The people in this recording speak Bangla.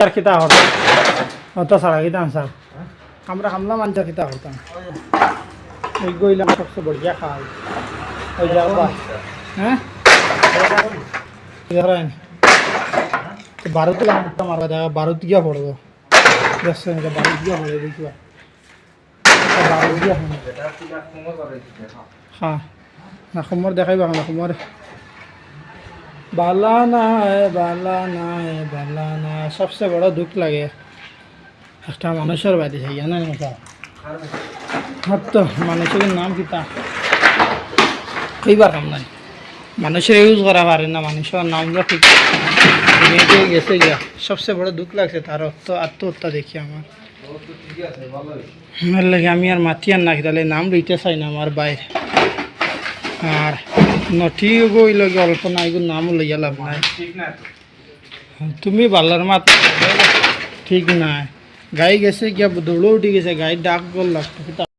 আর কিতা হরতাম অত সারা কিতা আনসার আমরা হামলা মানটা কিতা হরতাম ওই গইলাম সবচেয়ে বড়িয়া খাওয়াই ওই যাওয়া হ্যাঁ ধরেন বারোতে মারবা দেখা বারোত গিয়া পড়ব এটা বারোত গিয়া পড়ে দেখিবা। বারোত গিয়া হ্যাঁ না সমর দেখাইবা না সমর বালা না হয় বালা না হয় বালা না হয় সবচেয়ে বড় দুঃখ লাগে একটা মানুষের বাড়ি যাই না নেতা মাত্র মানুষের নাম কিতা কইবার কাম নাই। মানুষের ইউজ করা পারে না মানুষের নামগুলো ঠিক গেছে গিয়া। সবচেয়ে বড় দুঃখ লাগছে তার অর্থ আত্মহত্যা দেখি আমার। আমার লাগে আমি আর মাতি আর নাকি তাহলে নাম লইতে চাই না আমার বাইরে। আর নঠি গই লগে অল্প নাই গো নাম লইয়া লাভ নাই তুমি বাল্লার মাত ঠিক নাই গাই গেছে গিয়া দৌড়ো উঠি গেছে গাই ডাক গল লাগতো